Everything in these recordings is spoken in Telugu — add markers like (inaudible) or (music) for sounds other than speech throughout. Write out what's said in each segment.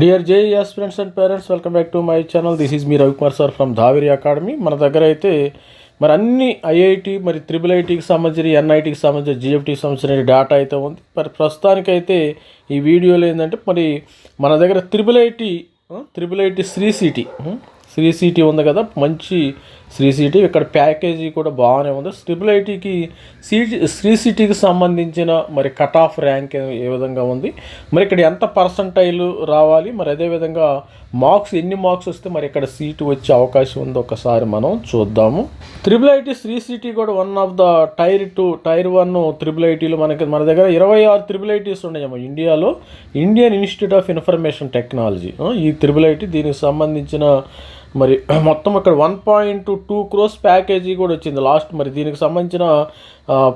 Dear JES friends and parents welcome back to my channel this is me Ravikumar sir from Dhaveri academy మన దగ్గర అయితే మరి అన్ని ఐఐటి మరి త్రిబుల్ ఐటీకి సంబంధించిన ఎన్ఐటికి సంబంధించిన జిఎఫ్టీకి సంబంధించిన డేటా అయితే ఉంది. మరి ప్రస్తుతానికైతే ఈ వీడియోలో ఏంటంటే మరి మన దగ్గర triple IT triple IT Sri City Sri City ఉంది కదా. మంచి శ్రీ సిటీ ఇక్కడ ప్యాకేజీ కూడా బాగానే ఉంది. ట్రిపుల్ ఐటీకి సిటీ శ్రీ సిటీకి సంబంధించిన మరి కట్ ఆఫ్ ర్యాంక్ ఏ విధంగా ఉంది. మరి ఇక్కడ ఎంత పర్సంటైల్ రావాలి? మరి అదేవిధంగా మార్క్స్ ఎన్ని మార్క్స్ వస్తే మరి ఇక్కడ సీటు వచ్చే అవకాశం ఉందో ఒకసారి మనం చూద్దాము. త్రిబుల్ ఐటీ శ్రీ సిటీ కూడా one of the tier two tier one triple ఐటీలు మనకి మన దగ్గర ఇరవై ఆరు త్రిబుల్ ఐటీస్ ఉన్నాయమ్మా ఇండియాలో. Indian Institute of Information Technology. ఈ త్రిబుల్ ఐటీ దీనికి సంబంధించిన మరి (clears throat) మొత్తం ఇక్కడ one point two crores package కూడా వచ్చింది. లాస్ట్ మరి దీనికి సంబంధించిన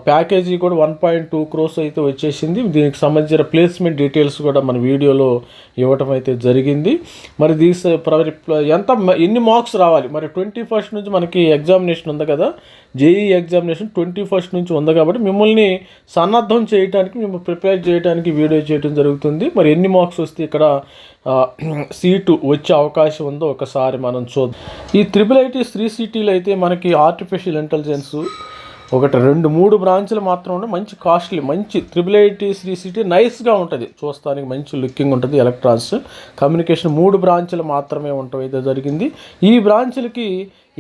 ప్యాకేజీ కూడా వన్ పాయింట్ టూ క్రోస్ అయితే వచ్చేసింది. దీనికి సంబంధించిన ప్లేస్మెంట్ డీటెయిల్స్ కూడా మన వీడియోలో ఇవ్వటం అయితే జరిగింది. మరి దీస్ ఎంత ఎన్ని మార్క్స్ రావాలి? మరి ట్వంటీ ఫస్ట్ నుంచి మనకి ఎగ్జామినేషన్ ఉంది కదా. జేఈ ఎగ్జామినేషన్ ట్వంటీ ఫస్ట్ నుంచి ఉంది కాబట్టి మిమ్మల్ని సన్నద్ధం చేయడానికి మిమ్మల్ని ప్రిపేర్ చేయడానికి వీడియో చేయడం జరుగుతుంది. మరి ఎన్ని మార్క్స్ వస్తే ఇక్కడ సీటు వచ్చే అవకాశం ఉందో ఒకసారి మనం చూద్దాం. ఈ త్రిబుల్ ఐటీ త్రీ సిటీలో అయితే మనకి ఆర్టిఫిషియల్ ఇంటెలిజెన్స్ ఒకటి రెండు మూడు బ్రాంచ్లు మాత్రం ఉంటే మంచి కాస్ట్లీ మంచి త్రిబుల్ ఐటీ శ్రీ సిటీ నైస్గా ఉంటుంది. చూస్తానికి మంచి లుకింగ్ ఉంటుంది ఎలక్ట్రాన్స్ కమ్యూనికేషన్ మూడు బ్రాంచ్లు మాత్రమే ఉండటం అయితే జరిగింది. ఈ బ్రాంచ్లకి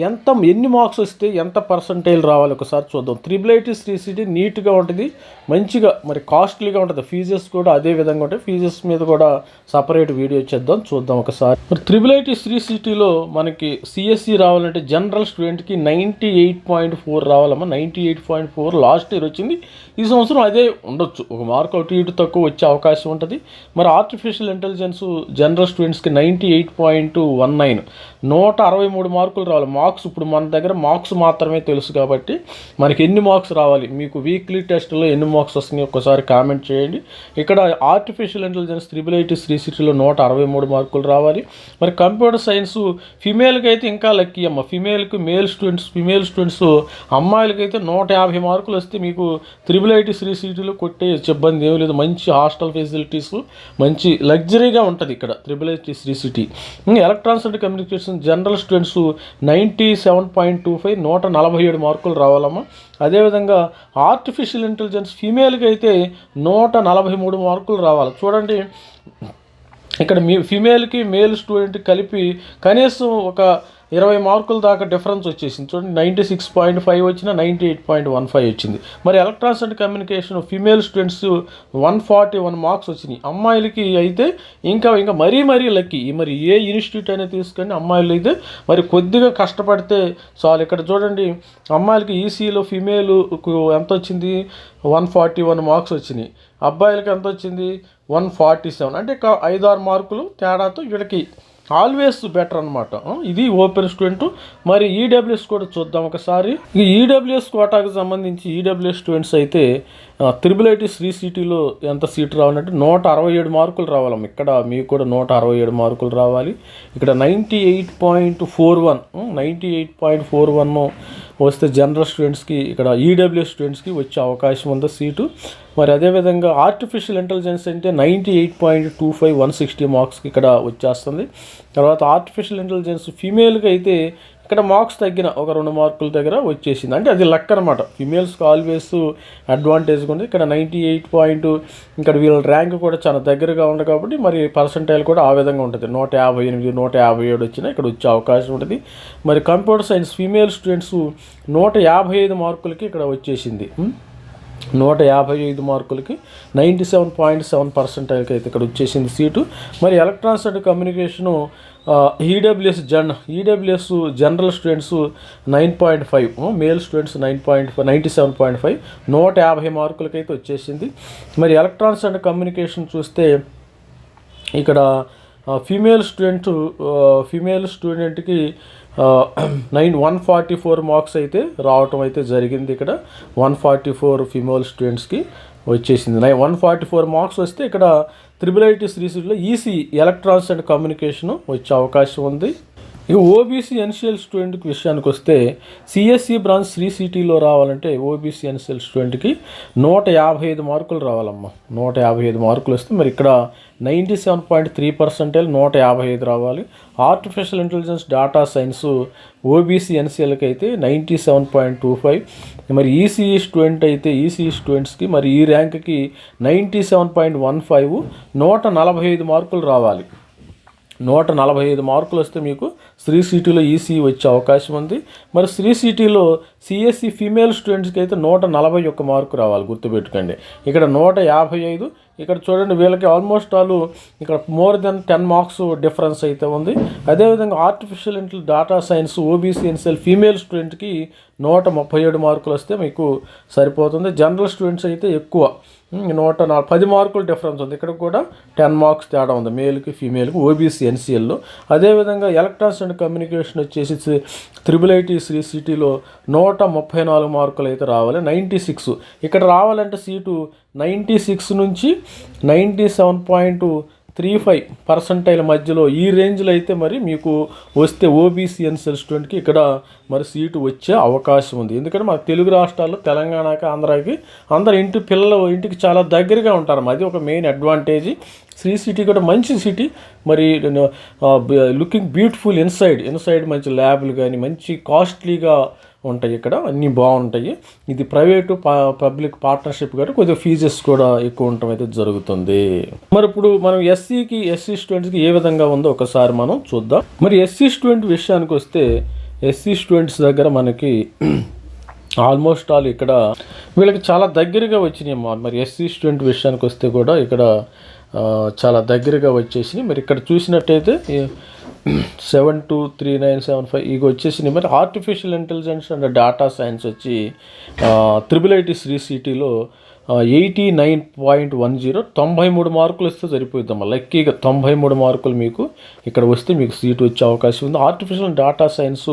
ఎంత ఎన్ని మార్క్స్ వస్తే ఎంత పర్సంటేజ్ రావాలి ఒకసారి చూద్దాం. త్రిబుల్ ఐటీ శ్రీ సిటీ నీట్గా ఉంటుంది మంచిగా మరి కాస్ట్లీగా ఉంటుంది. ఫీజెస్ కూడా అదే విధంగా ఉంటాయి. ఫీజెస్ మీద కూడా సపరేట్ వీడియో చేద్దాం చూద్దాం ఒకసారి. మరి త్రిబుల్ ఐటీ శ్రీ సిటీలో మనకి సిఎస్సి రావాలంటే జనరల్ స్టూడెంట్కి ninety eight point four రావాలమ్మా. Ninety eight point four last year వచ్చింది. ఈ సంవత్సరం అదే ఉండొచ్చు. ఒక మార్క్ అటు ఇటు తక్కువ వచ్చే అవకాశం ఉంటుంది. మరి ఆర్టిఫిషియల్ ఇంటెలిజెన్స్ జనరల్ స్టూడెంట్స్కి ninety eight point one nine నూట అరవై మూడు మార్కులు రావాలి. మార్క్స్ ఇప్పుడు మన దగ్గర మార్క్స్ మాత్రమే తెలుసు కాబట్టి మనకి ఎన్ని మార్క్స్ రావాలి? మీకు వీక్లీ టెస్ట్లో ఎన్ని మార్క్స్ వస్తున్నాయి? ఒకసారి కామెంట్ చేయండి. ఇక్కడ artificial intelligence triple IT Sri సిటీలో నూట అరవై మూడు మార్కులు రావాలి. మరి కంప్యూటర్ సైన్స్ ఫిమేల్కి అయితే ఇంకా లక్కీ అమ్మ. ఫిమేల్కి మేల్ స్టూడెంట్స్ ఫిమేల్ స్టూడెంట్స్ అమ్మాయిలకి అయితే నూట యాభై మార్కులు వస్తే మీకు త్రిబుల్ ఐటీ శ్రీ సిటీలో కొట్టే ఇబ్బంది ఏమీ లేదు. మంచి హాస్టల్ ఫెసిలిటీస్ మంచి లగ్జరీగా ఉంటుంది ఇక్కడ triple IT Sri City electronics and communication general students nine ninety seven point two five నూట నలభై ఏడు మార్కులు రావాలమ్మా. అదేవిధంగా ఆర్టిఫిషియల్ ఇంటెలిజెన్స్ ఫీమేల్కి అయితే నూట నలభై మూడు మార్కులు రావాలి. చూడండి ఇక్కడ మీ ఫీమేల్కి మేల్ స్టూడెంట్ కలిపి కనీసం ఒక ఇరవై మార్కుల దాకా డిఫరెన్స్ వచ్చేసింది. చూడండి నైంటీ సిక్స్ పాయింట్ ఫైవ్ వచ్చిన ninety eight point one five వచ్చింది. మరి electronics and communication female students one forty one marks వచ్చినాయి. అమ్మాయిలకి అయితే ఇంకా ఇంకా మరీ మరీ లక్కీ మరి ఏ ఇన్స్టిట్యూట్ అయినా తీసుకొని అమ్మాయిలు అయితే మరి కొద్దిగా కష్టపడితే చాలు. ఇక్కడ చూడండి అమ్మాయిలకి ఈసీలో ఫీమేల్ ఎంత వచ్చింది? వన్ ఫార్టీ వన్ మార్క్స్ వచ్చినాయి. అబ్బాయిలకి ఎంత వచ్చింది? వన్ ఫార్టీ సెవెన్ అంటే ఐదు ఆరు మార్కులు తేడాతో వీళ్ళకి ఆల్వేస్ బెటర్ అనమాట ఇది ఓపెన్ స్టూడెంట్. మరి ఈడబ్ల్యూఎస్ కూడా చూద్దాం ఒకసారి. ఈ ఈడబ్ల్యూఎస్ కోటాకు సంబంధించి ఈడబ్ల్యూఎస్ స్టూడెంట్స్ అయితే త్రిబులైటీ శ్రీ సిటీలో ఎంత సీట్ రావాలంటే నూట అరవై ఏడు మార్కులు రావాలమ్మ. ఇక్కడ మీకు కూడా నూట అరవై ఏడు మార్కులు రావాలి. ఇక్కడ ninety eight point four one ninety eight point four one వస్తే జనరల్ స్టూడెంట్స్కి ఇక్కడ ఈడబ్ల్యూ స్టూడెంట్స్కి వచ్చే అవకాశం ఉంది సీటు మరి అదేవిధంగా ఆర్టిఫిషియల్ ఇంటెలిజెన్స్ అంటే ninety eight point two five one sixty మార్క్స్కి ఇక్కడ వచ్చేస్తుంది. తర్వాత ఆర్టిఫిషియల్ ఇంటెలిజెన్స్ ఫీమేల్కి అయితే ఇక్కడ మార్క్స్ తగ్గిన ఒక రెండు మార్కుల దగ్గర వచ్చేసింది. అంటే అది లక్ అనమాట ఫిమేల్స్కి ఆల్వేస్ అడ్వాంటేజ్గా ఉంది. ఇక్కడ నైంటీ ఎయిట్ పాయింట్ ఇక్కడ వీళ్ళ ర్యాంక్ కూడా చాలా దగ్గరగా ఉంది కాబట్టి మరి పర్సంటైల్ కూడా ఆ విధంగా ఉంటుంది. నూట యాభై ఎనిమిది నూట యాభై ఏడు వచ్చినా ఇక్కడ వచ్చే అవకాశం ఉంటుంది. మరి కంప్యూటర్ సైన్స్ ఫీమేల్ స్టూడెంట్స్ నూట యాభై ఐదు మార్కులకి ఇక్కడ వచ్చేసింది. నూట యాభై ఐదు మార్కులకి నైంటీ సెవెన్ పాయింట్ సెవెన్ పర్సెంటైల్కి అయితే ఇక్కడ వచ్చేసింది సీటు. మరి electronics and communication EWS gen EWS general students nine point five male students nine point five ninety seven point five నూట యాభై మార్కులకైతే వచ్చేసింది. మరి ఎలక్ట్రానిక్స్ అండ్ కమ్యూనికేషన్ చూస్తే ఇక్కడ ఫీమేల్ స్టూడెంట్ ఫీమేల్ స్టూడెంట్కి nine one forty four marks అయితే రావటం అయితే జరిగింది ఇక్కడ. వన్ ఫార్టీ ఫోర్ ఫిమేల్ స్టూడెంట్స్కి వచ్చేసింది. Nine one forty four marks వస్తే ఇక్కడ త్రిబుల్ ఐటీ శ్రీసీలో ఈసీ ఎలక్ట్రానిక్స్ అండ్ కమ్యూనికేషన్ వచ్చే అవకాశం ఉంది. ఇక ఓబీసీ ఎన్సిఎల్ స్టూడెంట్కి విషయానికి వస్తే సిఎస్సి బ్రాంచ్ శ్రీ సిటీలో రావాలంటే ఓబీసీ ఎన్సిఎల్ స్టూడెంట్కి నూట యాభై ఐదు మార్కులు రావాలమ్మా. నూట యాభై ఐదు మార్కులు వస్తే మరి ఇక్కడ ninety seven point three percentage నూట యాభై ఐదు రావాలి. Artificial intelligence data science OBC ఎన్సిఎల్కి అయితే ninety seven point two five. మరి ఈసీఈ స్టూడెంట్ అయితే ఈసీఈ స్టూడెంట్స్కి మరి ఈ ర్యాంక్కి ninety seven point one five. నూట నలభై ఐదు మార్కులు రావాలి. నూట నలభై ఐదు మార్కులు వస్తే మీకు శ్రీ సిటీలో ఈసీఈ వచ్చే అవకాశం ఉంది. మరి శ్రీ సిటీలో సిఎస్సి ఫీమేల్ స్టూడెంట్స్కి అయితే నూట నలభై ఒక్క మార్కు రావాలి గుర్తుపెట్టుకోండి. ఇక్కడ నూట యాభై ఐదు ఇక్కడ చూడండి వీళ్ళకి ఆల్మోస్ట్ ఆల్ ఇక్కడ more than ten marks difference అయితే ఉంది. అదేవిధంగా artificial intel data science OBC NCL female స్టూడెంట్కి నూట ముప్పై ఏడు మార్కులు వస్తే మీకు సరిపోతుంది. జనరల్ స్టూడెంట్స్ అయితే ఎక్కువ. నూట నాలుగు పది మార్కులు డిఫరెన్స్ ఉంది. ఇక్కడ కూడా టెన్ మార్క్స్ తేడా ఉంది. మేల్కి ఫీమేల్కి ఓబీసీ ఎన్సీఎల్లో అదేవిధంగా ఎలక్ట్రానిక్స్ అండ్ కమ్యూనికేషన్ వచ్చేసి త్రిబుల్ ఐటీ శ్రీ సిటీలో నూట ముప్పై నాలుగు మార్కులు అయితే రావాలి. నైంటీ సిక్స్ ఇక్కడ రావాలంటే సీటు నైంటీ సిక్స్ నుంచి ninety seven point three five percentile మధ్యలో ఈ రేంజ్లో అయితే మరి మీకు వస్తే ఓబీసీ ఎన్సెల్ స్టూడెంట్కి ఇక్కడ మరి సీటు వచ్చే అవకాశం ఉంది. ఎందుకంటే మన తెలుగు రాష్ట్రాల్లో తెలంగాణకి ఆంధ్రాకి అందరు ఇంటి పిల్లలు ఇంటికి చాలా దగ్గరగా ఉంటారు. అది ఒక మెయిన్ అడ్వాంటేజ్. శ్రీ సిటీ కూడా మంచి సిటీ. మరి లుకింగ్ బ్యూటిఫుల్ ఇన్సైడ్. ఇన్సైడ్ మంచి ల్యాబ్లు కానీ మంచి కాస్ట్లీగా ఉంటాయి ఇక్కడ. అన్నీ బాగుంటాయి. ఇది ప్రైవేటు పబ్లిక్ పార్ట్నర్షిప్ కాబట్టి కొద్దిగా ఫీజెస్ కూడా ఎక్కువ ఉండటం అయితే జరుగుతుంది. మరి ఇప్పుడు మనం ఎస్సీకి ఎస్సీ స్టూడెంట్స్కి ఏ విధంగా ఉందో ఒకసారి మనం చూద్దాం. మరి ఎస్సీ స్టూడెంట్ విషయానికి వస్తే ఎస్సీ స్టూడెంట్స్ దగ్గర మనకి (clears throat) ఆల్మోస్ట్ ఆల్ ఇక్కడ వీళ్ళకి చాలా దగ్గరగా వచ్చినాయి మరి ఎస్సీ స్టూడెంట్ విషయానికి వస్తే కూడా ఇక్కడ చాలా దగ్గరగా వచ్చేసి మరి ఇక్కడ చూసినట్టయితే seven two three nine seven five ఇక వచ్చేసి మరి artificial intelligence and data science వచ్చి త్రిబుల్ ఐటీ శ్రీ సిటీలో eighty nine point one zero తొంభై మూడు మార్కులు వస్తే సరిపోయిద్దమ్మా. లక్కీగా తొంభై మూడు మార్కులు మీకు ఇక్కడ వస్తే మీకు సీట్ వచ్చే అవకాశం ఉంది. ఆర్టిఫిషియల్ డేటా సైన్స్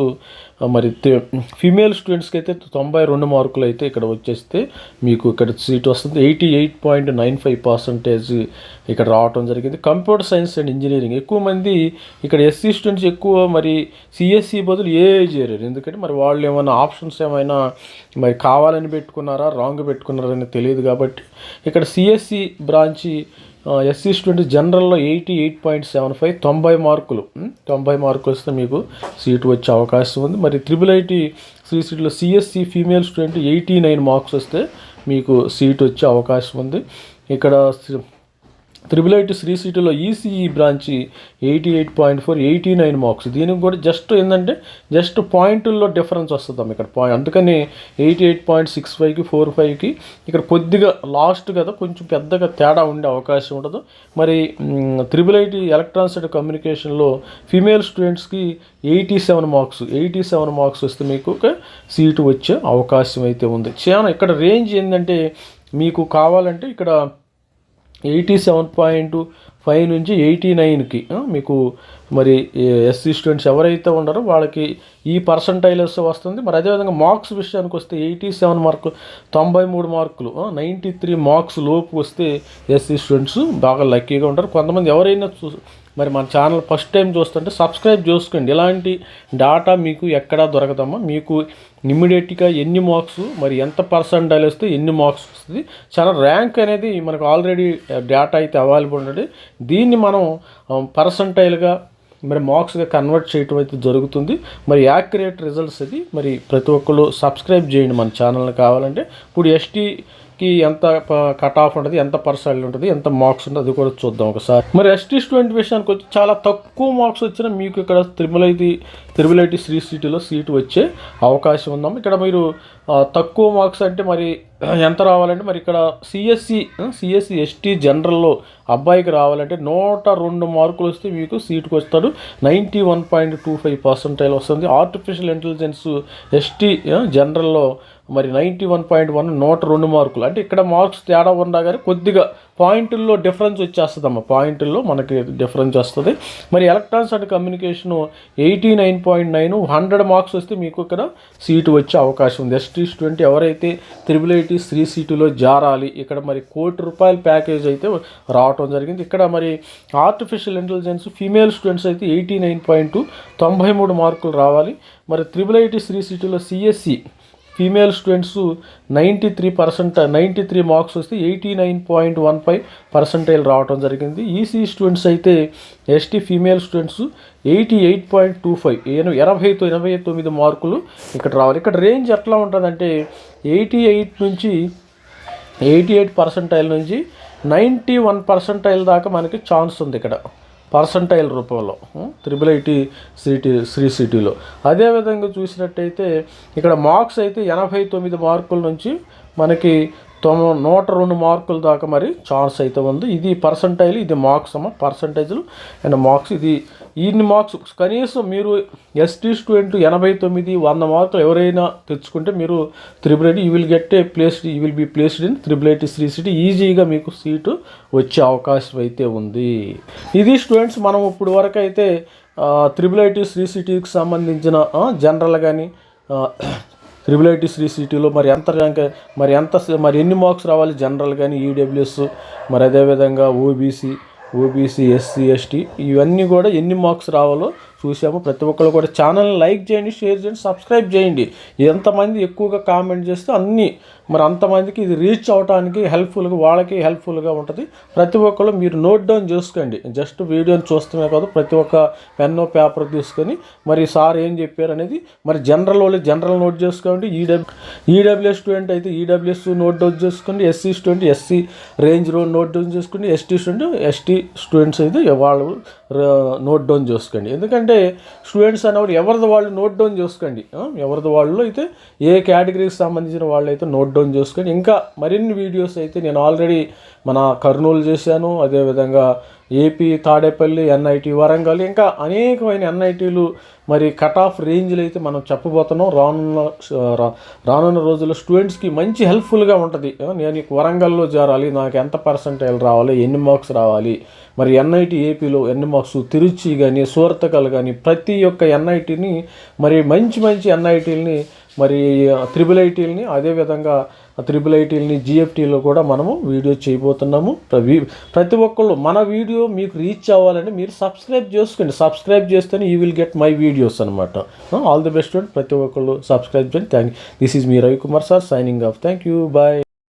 మరి ఫీమేల్ స్టూడెంట్స్కి అయితే తొంభై రెండు మార్కులు అయితే ఇక్కడ వచ్చేస్తే మీకు ఇక్కడ సీట్ వస్తుంది. Eighty eight point nine five percentage ఇక్కడ రావటం జరిగింది. Computer science and engineering. ఎక్కువ మంది ఇక్కడ ఎస్సీ స్టూడెంట్స్ ఎక్కువ మరి సిఎస్సి బదులు ఏఐ చేరారు. ఎందుకంటే మరి వాళ్ళు ఏమైనా ఆప్షన్స్ ఏమైనా మరి కావాలని పెట్టుకున్నారా రాంగ్ పెట్టుకున్నారని తెలియదు కాబట్టి ఇక్కడ CSE branch SC student జనరల్లో eighty eight point seven five తొంభై మార్కులు. తొంభై మార్కులు వస్తే మీకు సీటు వచ్చే అవకాశం ఉంది. మరి త్రిబుల్ ఐటీ శ్రీ సీట్లో CSE female student eighty nine marks వస్తే మీకు సీట్ వచ్చే అవకాశం ఉంది. ఇక్కడ త్రిబుల్ ఐటీ శ్రీ సిటీలో ECE branch eighty eight point four eighty nine marks. దీనికి కూడా జస్ట్ ఏంటంటే జస్ట్ పాయింట్ల్లో డిఫరెన్స్ వస్తుందాం ఇక్కడ. పాయింట్ అందుకని ఎయిటీ ఎయిట్ పాయింట్ సిక్స్ ఫైవ్కి ఫోర్ ఫైవ్కి ఇక్కడ కొద్దిగా లాస్ట్ కదా కొంచెం పెద్దగా తేడా ఉండే అవకాశం ఉండదు. మరి త్రిబుల్ ఐటీ ఎలక్ట్రానిక్స్ అండ్ కమ్యూనికేషన్లో ఫీమేల్ స్టూడెంట్స్కి eighty seven marks eighty seven marks వస్తే మీకు ఒక సీటు వచ్చే అవకాశం అయితే ఉంది. చాలా ఇక్కడ రేంజ్ ఏంటంటే మీకు కావాలంటే ఇక్కడ ఎయిటీ సెవెన్ పాయింట్ ఫైవ్ నుంచి ఎయిటీ నైన్కి మీకు మరి ఎస్సీ స్టూడెంట్స్ ఎవరైతే ఉన్నారో వాళ్ళకి ఈ పర్సంటైలర్స్ వస్తుంది. మరి అదేవిధంగా మార్క్స్ విషయానికి వస్తే ఎయిటీ సెవెన్ మార్కు తొంభై మూడు మార్కులు నైంటీ త్రీ మార్క్స్ లోపు వస్తే ఎస్సీ స్టూడెంట్స్ బాగా లక్కీగా ఉంటారు. కొంతమంది ఎవరైనా చూ మరి మన ఛానల్ ఫస్ట్ టైం చూస్తుంటే సబ్స్క్రైబ్ చేసుకోండి. ఇలాంటి డాటా మీకు ఎక్కడా దొరకదమ్మా. మీకు ఇమ్మీడియట్గా ఎన్ని మార్క్స్ మరి ఎంత పర్సంటైల్ వస్తే ఎన్ని మార్క్స్ వస్తుంది. చాలా ర్యాంక్ అనేది మనకు ఆల్రెడీ డేటా అయితే అవైలబుల్ ఉన్నది దీన్ని మనం పర్సంటైల్గా మరి మార్క్స్గా కన్వర్ట్ చేయటం అయితే జరుగుతుంది. మరి యాక్యురేట్ రిజల్ట్స్ అది మరి ప్రతి ఒక్కరు సబ్స్క్రైబ్ చేయండి మన ఛానల్ని కావాలంటే. ఇప్పుడు ఎస్టీ కి ఎంత కట్ ఆఫ్ ఉంటుంది ఎంత పర్సెంట్ ఉంటుంది ఎంత మార్క్స్ ఉంటుంది అది కూడా చూద్దాం ఒకసారి. మరి ఎస్టీ స్టూడెంట్ విషయానికి వచ్చి చాలా తక్కువ మార్క్స్ వచ్చినా మీకు ఇక్కడ triple IT triple IT Sri సిటీలో సీటు వచ్చే అవకాశం ఉందాం ఇక్కడ మీరు తక్కువ మార్క్స్ అంటే మరి ఎంత రావాలంటే మరి ఇక్కడ సిఎస్సి సిఎస్సి ఎస్టీ జనరల్లో అబ్బాయికి రావాలంటే నూట రెండు మార్కులు వస్తే మీకు సీటుకు వస్తాడు. Ninety one point two five percentile వస్తుంది. ఆర్టిఫిషియల్ ఇంటెలిజెన్స్ ఎస్టీ జనరల్లో మరి నైంటీ వన్ పాయింట్ వన్ నూట రెండు మార్కులు. అంటే ఇక్కడ మార్క్స్ తేడా ఉన్నా కానీ కొద్దిగా పాయింట్ల్లో డిఫరెన్స్ వచ్చేస్తుందమ్మా. పాయింట్ల్లో మనకి డిఫరెన్స్ వస్తుంది. మరి electronics and communication eighty nine point nine hundred marks వస్తే మీకు ఇక్కడ సీటు వచ్చే అవకాశం ఉంది. ఎస్టీ స్టూడెంట్ ఎవరైతే త్రిబుల్ ఐటీ త్రీ సీటులో జారాలి ఇక్కడ మరి కోటి రూపాయల ప్యాకేజ్ అయితే రావటం జరిగింది. ఇక్కడ మరి ఆర్టిఫిషియల్ ఇంటెలిజెన్స్ ఫీమేల్ స్టూడెంట్స్ అయితే ఎయిటీ నైన్ పాయింట్ తొంభై మూడు మార్కులు రావాలి. మరి triple IT three సీటులో CSE female students ninety three percent ninety three marks వస్తే eighty nine point one five percentile రావడం జరిగింది. ఈసీ స్టూడెంట్స్ అయితే ST female students eighty eight point two five ఎనభై తొ- ఎనభై తొమ్మిది మార్కులు ఇక్కడ రావాలి. ఇక్కడ రేంజ్ ఎట్లా ఉంటుందంటే ఎయిటీ ఎయిట్ నుంచి ఎయిటీ ఎయిట్ పర్సెంటైల్ నుంచి నైంటీ వన్ పర్సెంటైల్ దాకా మనకి ఛాన్స్ ఉంది ఇక్కడ. పర్సంటైల్ రూపంలో త్రిబుల్ ఐటీ సిటీ శ్రీ సిటీలో. అదేవిధంగా చూసినట్టయితే ఇక్కడ మార్క్స్ అయితే ఎనభై తొమ్మిది మార్కుల నుంచి మనకి తొమ్మిది నూట రెండు మార్కుల దాకా మరి ఛాన్స్ అయితే ఉంది. ఇది పర్సంటైల్ ఇది మార్క్స్ అమ్మ. పర్సంటేజ్లు అండ్ మార్క్స్. ఇది ఇన్ని మార్క్స్. కనీసం మీరు ఎస్టీ స్టూడెంట్ ఎనభై తొమ్మిది వంద మార్కులు ఎవరైనా తెచ్చుకుంటే మీరు triple IT you will get a placed you will be placed in triple IT Sri City ఈజీగా మీకు సీటు వచ్చే అవకాశం అయితే ఉంది. ఇది స్టూడెంట్స్ మనం ఇప్పుడు వరకు అయితే త్రిబుల్ ఐటీ శ్రీ సిటీకి సంబంధించిన జనరల్ కానీ త్రిబుల్ ఐటీ శ్రీ సిటీలో మరి ఎంత ర్యాంక్ మరి ఎంత మరి ఎన్ని మార్క్స్ రావాలి జనరల్ కానీ ఈడబ్ల్యూఎస్ మరి అదేవిధంగా ఓబీసీ ఓబీసీ ఎస్సీ ఎస్టీ ఇవన్నీ కూడా ఎన్ని మార్క్స్ రావాలో చూసాము. ప్రతి ఒక్కరు కూడా ఛానల్ని లైక్ చేయండి షేర్ చేయండి సబ్స్క్రైబ్ చేయండి. ఎంతమంది ఎక్కువగా కామెంట్ చేస్తే అన్నీ మరి అంతమందికి ఇది రీచ్ అవడానికి హెల్ప్ఫుల్గా వాళ్ళకి హెల్ప్ఫుల్గా ఉంటుంది. ప్రతి ఒక్కరు మీరు నోట్ డౌన్ చేసుకోండి. జస్ట్ వీడియోని చూస్తమే కాదు ప్రతి ఒక్క పెన్ను పేపర్ తీసుకొని మరి సార్ ఏం చెప్పారు అనేది మరి జనరల్ వాళ్ళు జనరల్ నోట్ చేసుకోండి. ఈడబ్ల్యూ ఈడబ్ల్యూఎస్ స్టూడెంట్ అయితే ఈడబ్ల్యూఎస్ నోట్ డౌన్ చేసుకోండి. SC student SC range road note down చేసుకోండి. ఎస్టీ స్టూడెంట్ ఎస్టీ స్టూడెంట్స్ అయితే వాళ్ళు నోట్ డౌన్ చేసుకోండి. ఎందుకంటే స్టూడెంట్స్ అనేవారు ఎవరిది వాళ్ళు నోట్ డౌన్ చేసుకోండి. ఎవరిది వాళ్ళు అయితే ఏ కేటగిరీకి సంబంధించిన వాళ్ళు అయితే నోట్ డౌన్ చేసుకోండి. ఇంకా మరిన్ని వీడియోస్ అయితే నేను ఆల్రెడీ మన కర్నూలు చేశాను. అదేవిధంగా ఏపీ తాడేపల్లి ఎన్ఐటి వరంగల్ ఇంకా అనేకమైన ఎన్ఐటీలు మరి కట్ ఆఫ్ రేంజ్లు అయితే మనం చెప్పబోతున్నాం. రానున్న రానున్న రోజుల్లో స్టూడెంట్స్కి మంచి హెల్ప్ఫుల్గా ఉంటుంది. నేను వరంగల్లో చేరాలి నాకు ఎంత పర్సంటైల్ రావాలి ఎన్ని మార్క్స్ రావాలి మరి ఎన్ఐటి ఏపీలో ఎన్ని మార్క్స్ తిరుచి కానీ సూర్తకల్ కానీ ప్రతి ఒక్క ఎన్ఐటిని మరి మంచి మంచి ఎన్ఐటీలని మరి త్రిబుల్ ఐటీలని అదేవిధంగా త్రిబుల్ ఐటీలని జిఎఫ్టీలో కూడా మనము వీడియో చేయబోతున్నాము. ప్రవి- ప్రతి ఒక్కళ్ళు మన వీడియో మీకు రీచ్ అవ్వాలని మీరు సబ్స్క్రైబ్ చేసుకోండి. సబ్స్క్రైబ్ చేస్తేనే you will get my videos అనమాట ఆల్ ది బెస్ట్ ప్రతి ఒక్కళ్ళు సబ్స్క్రైబ్ చేయండి. Thank this is me Ravikumar sir signing off thank you bye